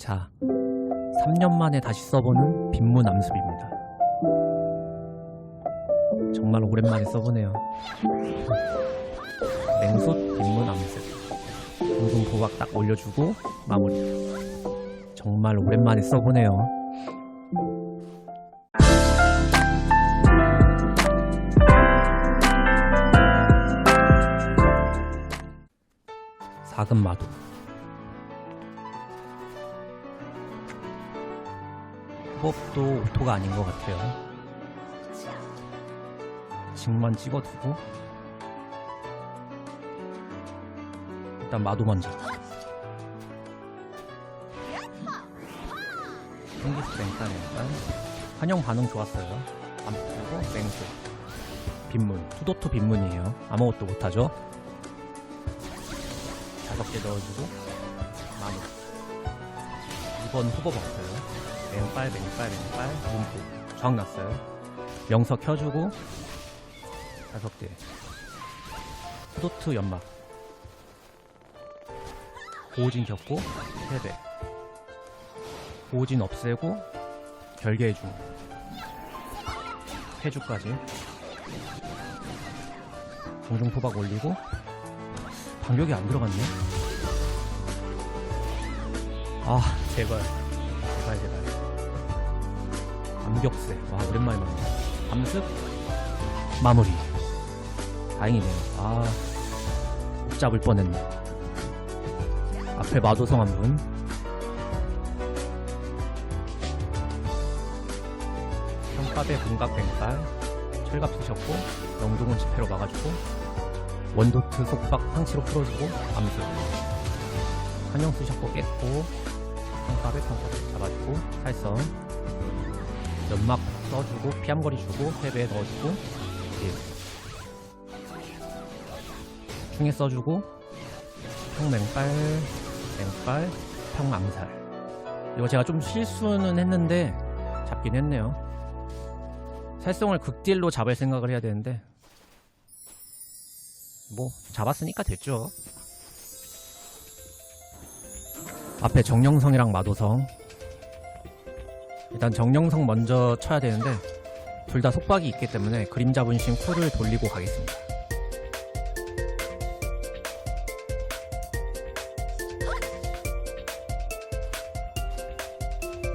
자, 3년 만에 다시 써보는 빈문 암습입니다. 정말 오랜만에 써보네요. 맹솥 빈문 암습. 공동 도박 딱 올려주고 마무리. 정말 오랜만에 써보네요. 사금 마도. 호흡도 오토가 아닌 것 같아요. 직만 찍어두고 일단 마도 먼저. 핑기스 뱅깐 일단 환영 반응 좋았어요. 안 풀고 맹수 빈문 투도투 빈문이에요. 아무것도 못하죠. 다섯 개 넣어주고 마무리. 2번 후보 봤어요. 맹빨 맹빨 맹빨 문구 저항 났어요. 명석 켜주고 다섯 개. 후도트 연막. 보호진 켰고 세배. 보호진 없애고 결계해주. 해주까지. 공중 포박 올리고 반격이 안 들어갔네. 아 제발. 암격세. 와 오랜만에 만나. 암습 마무리. 다행이네요. 아, 못 잡을 뻔했네. 앞에 마도성 한 분. 평갑의 분각 뱅깔. 철갑 쓰셨고, 영동은 지폐로 막아주고, 원도트 속박 상치로 풀어주고, 암수. 환영 쓰셨고 깼고, 평갑의 평갑 잡아주고, 살성. 연막 써주고, 피암거리 주고, 패배에 넣어주고, 예. 충에 써주고 평맹빨 맹빨 평암살. 이거 제가 좀 실수는 했는데 잡긴 했네요. 살성을 극딜로 잡을 생각을 해야 되는데 뭐 잡았으니까 됐죠. 앞에 정령성이랑 마도성 일단 정령성 먼저 쳐야 되는데 둘 다 속박이 있기 때문에 그림자 분신 쿨을 돌리고 가겠습니다.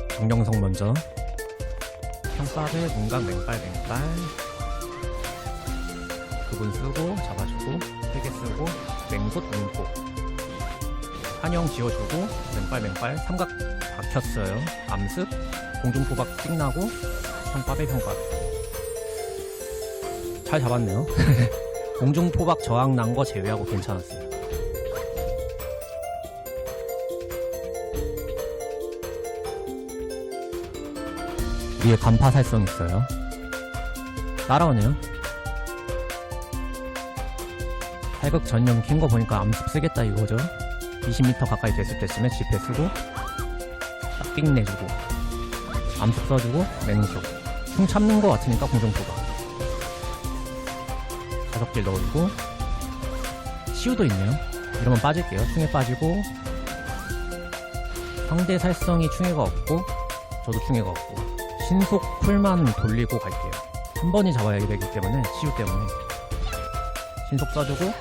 정령성 먼저. 평밥에 문각 맹빨 맹빨 그분 쓰고 잡아주고 세 개 쓰고 맹솥 문고 한영 지어주고 맹빨 맹빨 삼각 박혔어요. 암습 공중포박 찍나고 평밥에 평밥 잘 잡았네요 공중포박 저항 난 거 제외하고 괜찮았어요 위에 간파 살성 있어요. 따라오네요. 팔극 전용 킨 거 보니까 암습 쓰겠다 이거죠. 20m 가까이 됐을 때 쓰면 지폐 쓰고 딱 삥 내주고 암습 써주고 맹수 흉 참는 거 같으니까 공정포가 다섯 개 넣어주고 시우도 있네요. 이러면 빠질게요. 충에 빠지고 상대 살성이 충해가 없고 저도 충해가 없고 신속 쿨만 돌리고 갈게요. 한 번이 잡아야 되기 때문에 치유 때문에 신속 써주고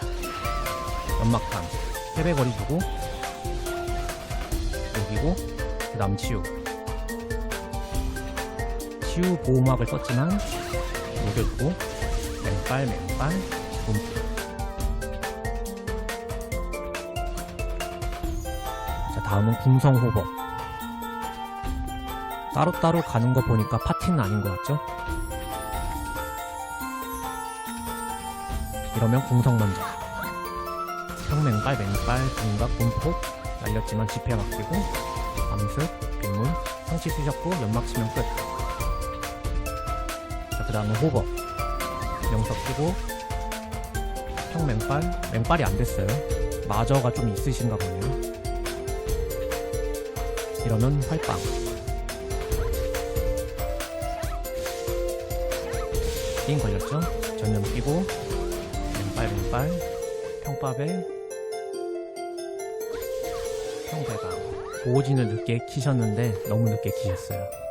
연막탄 세배 거리 주고 여기고 그 다음 치유 치유 보호막을 썼지만 녹여주고 맹빨 몸풀 자 다음은 궁성호법 따로따로 가는 거 보니까 파티는 아닌 것 같죠? 이러면 궁성 먼저 평맹빨 맹빨 분각 분폭 날렸지만 지폐 맡기고 암습 빗물 성치 쓰셨고 연막 치면 끝. 자, 그 다음은 호버. 명석 쓰고. 평맹빨 맹빨이 안 됐어요. 마저가 좀 있으신가 보네요. 이러면 활빵. 띵 걸렸죠? 전면 끼고. 왼발 왼발. 평밥에. 성대강 보호진을 늦게 키셨는데 너무 늦게 키셨어요